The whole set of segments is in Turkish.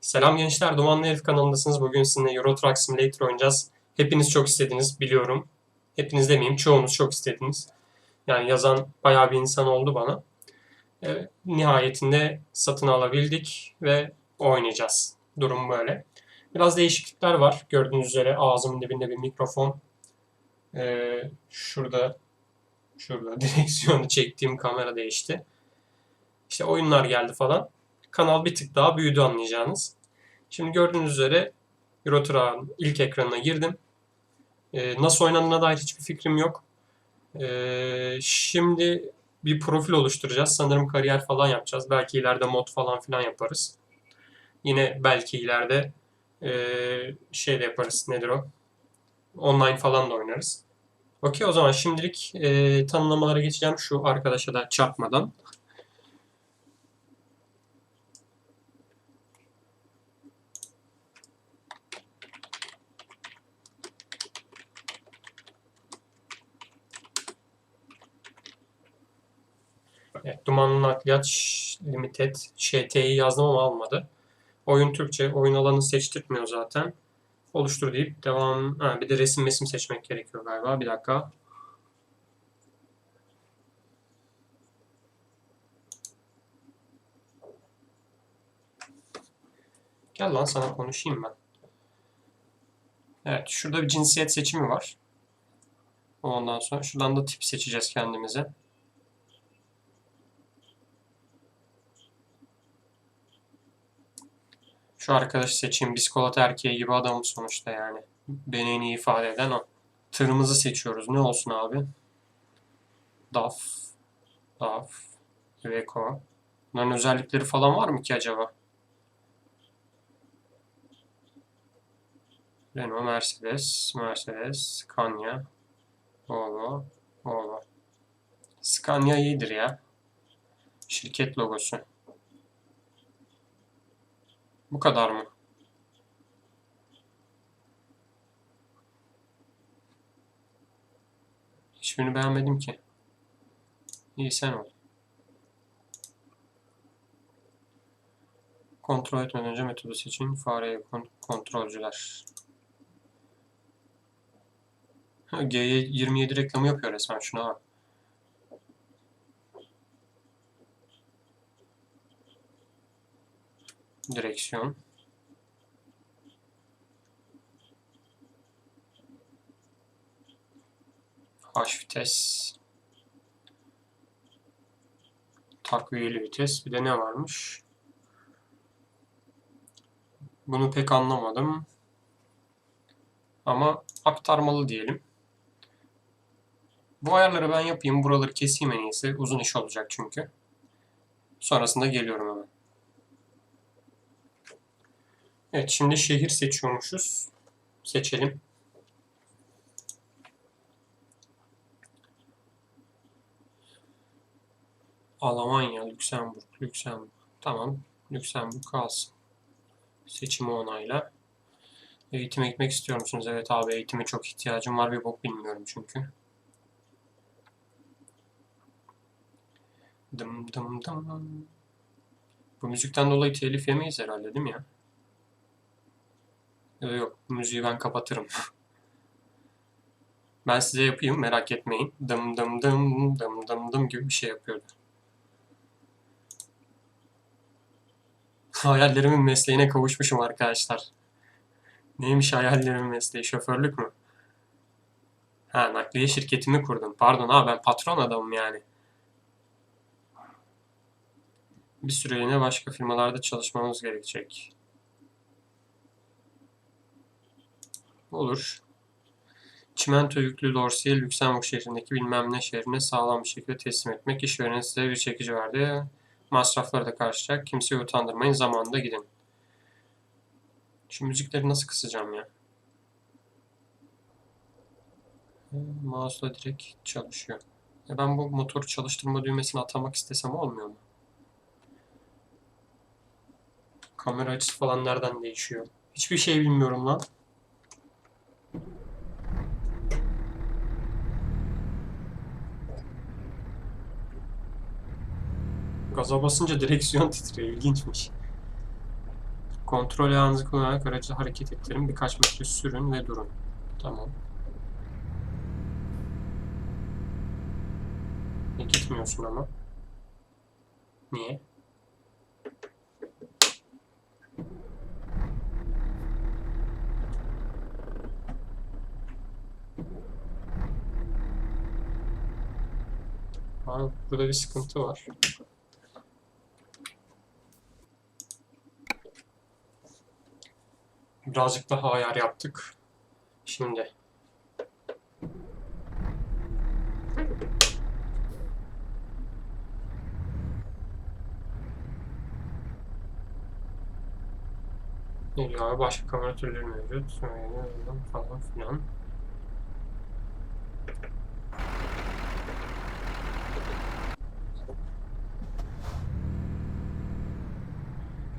Selam gençler, Dumanlı Elf kanalındasınız. Bugün sizinle Euro Truck Simulator oynayacağız. Hepiniz çok istediniz, biliyorum. Hepiniz demeyeyim, çoğunuz çok istediniz. Yani yazan bayağı bir insan oldu bana. E, nihayetinde satın alabildik ve oynayacağız. Durum böyle. Biraz değişiklikler var. Gördüğünüz üzere ağzımın dibinde bir mikrofon. E, şurada şurada direksiyonu çektiğim kamera değişti. İşte oyunlar geldi falan kanal bir tık daha büyüdü anlayacağınız. Şimdi gördüğünüz üzere Euro Truck'ın ilk ekranına girdim. Ee, nasıl oynandığına dair hiçbir fikrim yok. Ee, şimdi bir profil oluşturacağız. Sanırım kariyer falan yapacağız. Belki ileride mod falan filan yaparız. Yine belki ileride ee, şey de yaparız. Nedir o? Online falan da oynarız. Okey o zaman şimdilik ee, tanımlamalara geçeceğim şu arkadaşa da çarpmadan. Dumanlı Nakliyat Limited ŞT'yi yazdım ama almadı. Oyun Türkçe. Oyun alanı seçtirtmiyor zaten. Oluştur deyip devam. Ha, bir de resim resim seçmek gerekiyor galiba. Bir dakika. Gel lan sana konuşayım ben. Evet, şurada bir cinsiyet seçimi var. Ondan sonra şuradan da tip seçeceğiz kendimize. Şu arkadaşı seçeyim. Biskolata erkeği gibi adamım sonuçta yani. Beni en iyi ifade eden o. Tırımızı seçiyoruz. Ne olsun abi? DAF. DAF. Iveco. Bunların özellikleri falan var mı ki acaba? Renault, Mercedes, Mercedes, Scania, Volvo, Volvo. Scania iyidir ya. Şirket logosu. Bu kadar mı? Hiçbirini beğenmedim ki. İyi sen ol. Kontrol etmeden önce metodu seçin. Fare kon- kontrolcüler. G'ye 27 reklamı yapıyor resmen şuna bak. Direksiyon. H vites. Takviyeli vites. Bir de ne varmış? Bunu pek anlamadım. Ama aktarmalı diyelim. Bu ayarları ben yapayım. Buraları keseyim en iyisi. Uzun iş olacak çünkü. Sonrasında geliyorum hemen. Evet şimdi şehir seçiyormuşuz. Seçelim. Almanya, Lüksemburg, Lüksemburg. Tamam. Lüksemburg kalsın. Seçimi onayla. Eğitime gitmek istiyor musunuz? Evet abi eğitime çok ihtiyacım var. Bir bok bilmiyorum çünkü. Dım dım dım. Bu müzikten dolayı telif yemeyiz herhalde değil mi ya? Yok müziği ben kapatırım. Ben size yapayım merak etmeyin. Dım dım dım dım dım dım gibi bir şey yapıyordu. Hayallerimin mesleğine kavuşmuşum arkadaşlar. Neymiş hayallerimin mesleği? Şoförlük mü? Ha nakliye şirketimi kurdum. Pardon ha ben patron adamım yani. Bir süreliğine başka firmalarda çalışmamız gerekecek. Olur. Çimento yüklü dorsiyi Lüksemburg şehrindeki bilmem ne şehrine sağlam bir şekilde teslim etmek. İşveren size bir çekici verdi. Masrafları da karşılayacak. Kimseyi utandırmayın. Zamanında gidin. Şu müzikleri nasıl kısacağım ya? Mouse'la direkt çalışıyor. E ben bu motor çalıştırma düğmesini atamak istesem olmuyor mu? Kamera açısı falan nereden değişiyor? Hiçbir şey bilmiyorum lan. Gaza basınca direksiyon titriyor. İlginçmiş. Kontrol ayağınızı kullanarak aracı hareket ettirin. Birkaç metre sürün ve durun. Tamam. E, gitmiyorsun ama. Niye? Burada bir sıkıntı var. Birazcık daha ayar yaptık. Şimdi. Abi? Başka kamera türleri mevcut. Söyleyeyim, falan filan.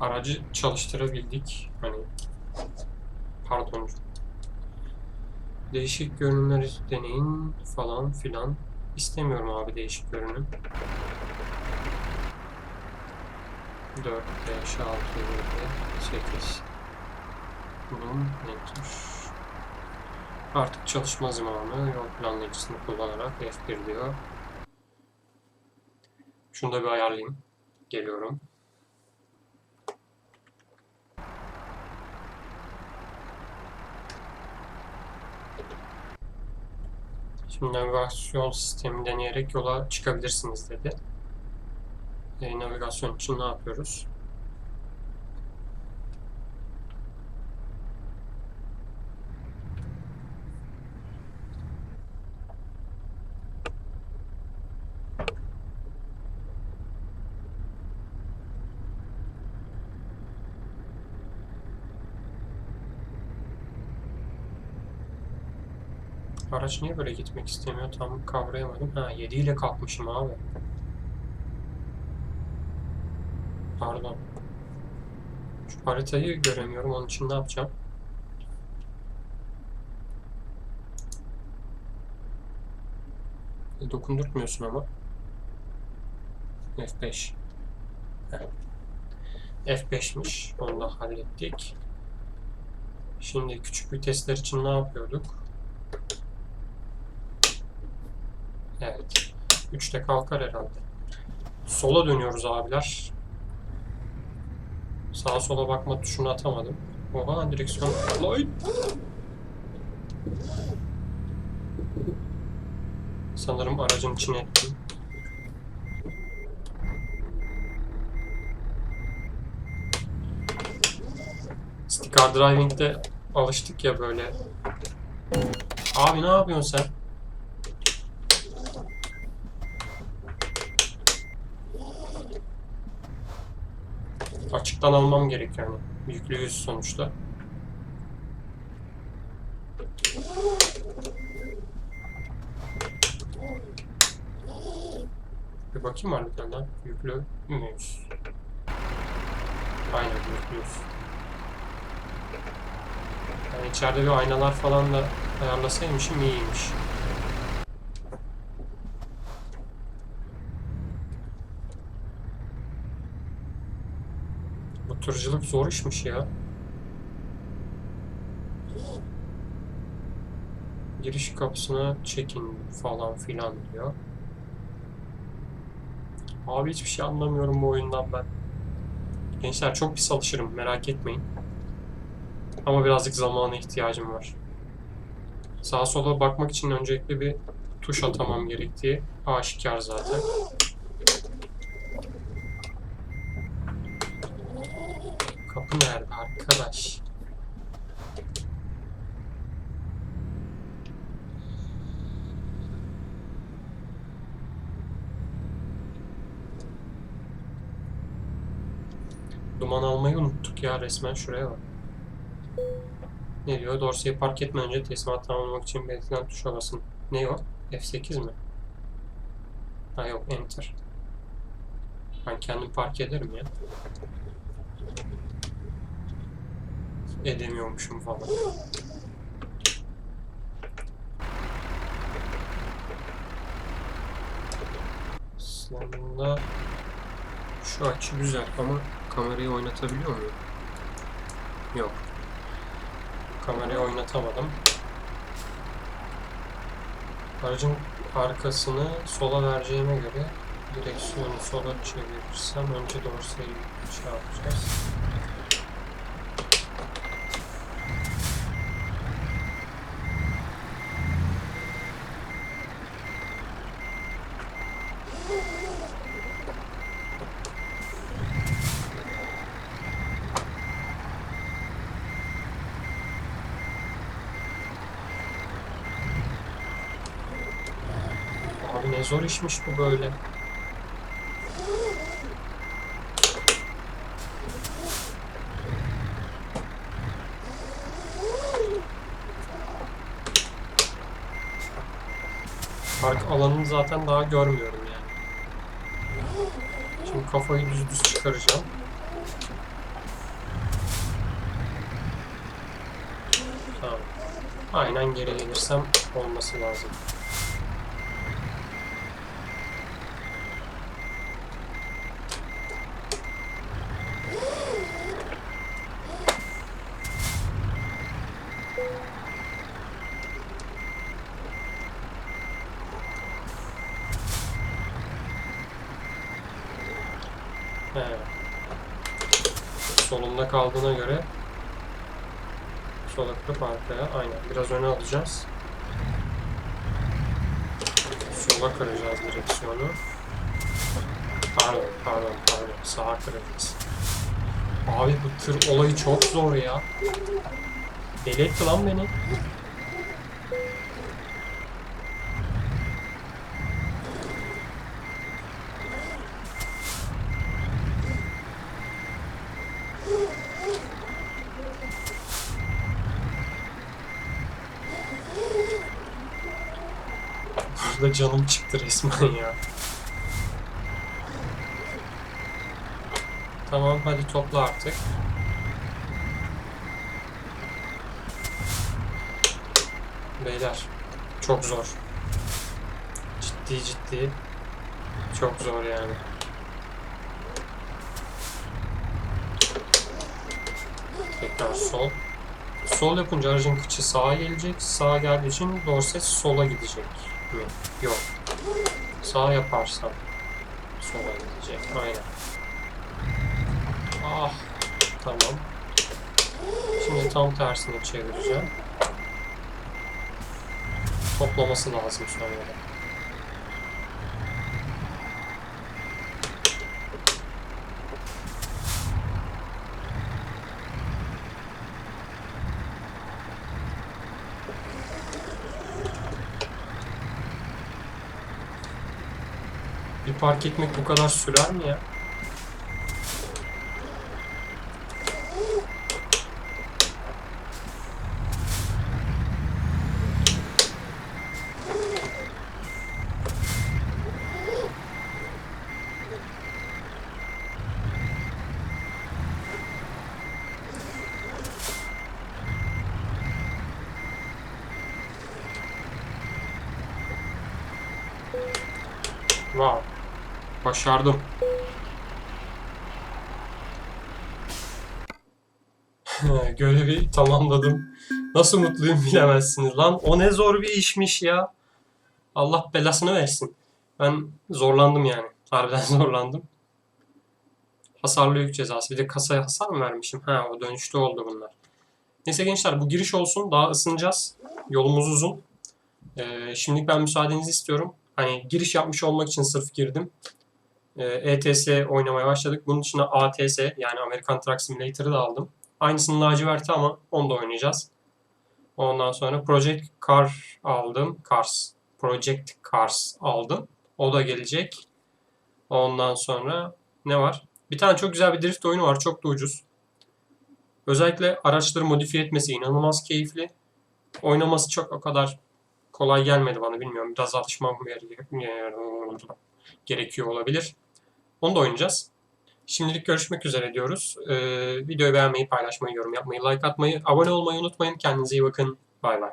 Aracı çalıştırabildik. Hani pardon. Değişik görünümler deneyin falan filan. İstemiyorum abi değişik görünüm. 4, 5, 6, 7, 8. Bunun enter. Artık çalışma zamanı yol planlayıcısını kullanarak F1 diyor. Şunu da bir ayarlayayım. Geliyorum. Şimdi navigasyon sistemi deneyerek yola çıkabilirsiniz dedi. E, navigasyon için ne yapıyoruz? Araç niye böyle gitmek istemiyor? Tam kavrayamadım. Ha 7 ile kalkmışım abi. Pardon. Şu haritayı göremiyorum. Onun için ne yapacağım? E, dokundurtmuyorsun ama. F5. Heh. F5'miş. Onu da hallettik. Şimdi küçük vitesler için ne yapıyorduk? Evet. 3'te kalkar herhalde. Sola dönüyoruz abiler. Sağa sola bakma tuşunu atamadım. Oha direksiyon. Sanırım aracın içine ettim. Sticker Driving'de alıştık ya böyle. Abi ne yapıyorsun sen? Açıktan almam gerek yani. Yüklü yüz sonuçta. Bir bakayım harbiden. Yüklü müyüz? Aynen yüklüyüz. Yani içeride bir aynalar falan da ayarlasaymışım iyiymiş. Bu tırcılık zor işmiş ya. Giriş kapısına çekin falan filan diyor. Abi hiçbir şey anlamıyorum bu oyundan ben. Gençler çok pis alışırım merak etmeyin. Ama birazcık zamana ihtiyacım var. Sağa sola bakmak için öncelikle bir tuş atamam gerektiği aşikar zaten. Kapı nerede arkadaş? Duman almayı unuttuk ya resmen şuraya bak. Ne diyor? Dorsey'i park etmeden önce teslimat tamamlamak için belirtilen tuşa basın. Ne o? F8 mi? Ha yok Enter. Ben kendim park ederim ya. Edemiyormuşum falan. Aslında şu açı güzel ama kamerayı oynatabiliyor muyum? Yok. Kamerayı oynatamadım. Aracın arkasını sola vereceğime göre direksiyonu sola çevirirsem önce dorseyi şey yapacağız. Abi ne zor işmiş bu böyle. Park alanını zaten daha görmüyorum yani. Şimdi kafayı düz düz çıkaracağım. Tamam. Aynen geri gelirsem olması lazım. Solunda kaldığına göre kırıp arkaya aynen biraz öne alacağız. Sola kıracağız direksiyonu. Pardon, pardon, pardon. Sağa kıracağız. Abi bu tır olayı çok zor ya. Deli etti lan beni. Burada canım çıktı resmen ya. Tamam hadi topla artık. Beyler çok zor. Ciddi ciddi çok zor yani. Tekrar sol. Sol yapınca aracın kıçı sağa gelecek. Sağa geldiği için dorset sola gidecek mi? Yok. Sağ yaparsam sola gidecek. Aynen. Ah. Tamam. Şimdi tam tersini çevireceğim. Toplaması lazım sonra. Bir park etmek bu kadar sürer mi ya? Wow. Başardım. Görevi tamamladım. Nasıl mutluyum bilemezsiniz lan. O ne zor bir işmiş ya. Allah belasını versin. Ben zorlandım yani. Harbiden zorlandım. Hasarlı yük cezası. Bir de kasaya hasar mı vermişim? Ha o dönüşlü oldu bunlar. Neyse gençler bu giriş olsun. Daha ısınacağız. Yolumuz uzun. Ee, şimdilik ben müsaadenizi istiyorum. Hani giriş yapmış olmak için sırf girdim. Ee, ETS oynamaya başladık. Bunun dışında ATS yani American Truck Simulator'ı da aldım. Aynısının laciverti ama onu da oynayacağız. Ondan sonra Project Car aldım. Cars. Project Cars aldım. O da gelecek. Ondan sonra ne var? Bir tane çok güzel bir drift oyunu var. Çok da ucuz. Özellikle araçları modifiye etmesi inanılmaz keyifli. Oynaması çok o kadar kolay gelmedi bana bilmiyorum. Biraz alışmam gerekiyor olabilir. Onu da oynayacağız. Şimdilik görüşmek üzere diyoruz. Ee, videoyu beğenmeyi, paylaşmayı, yorum yapmayı, like atmayı, abone olmayı unutmayın. Kendinize iyi bakın. Bay bay.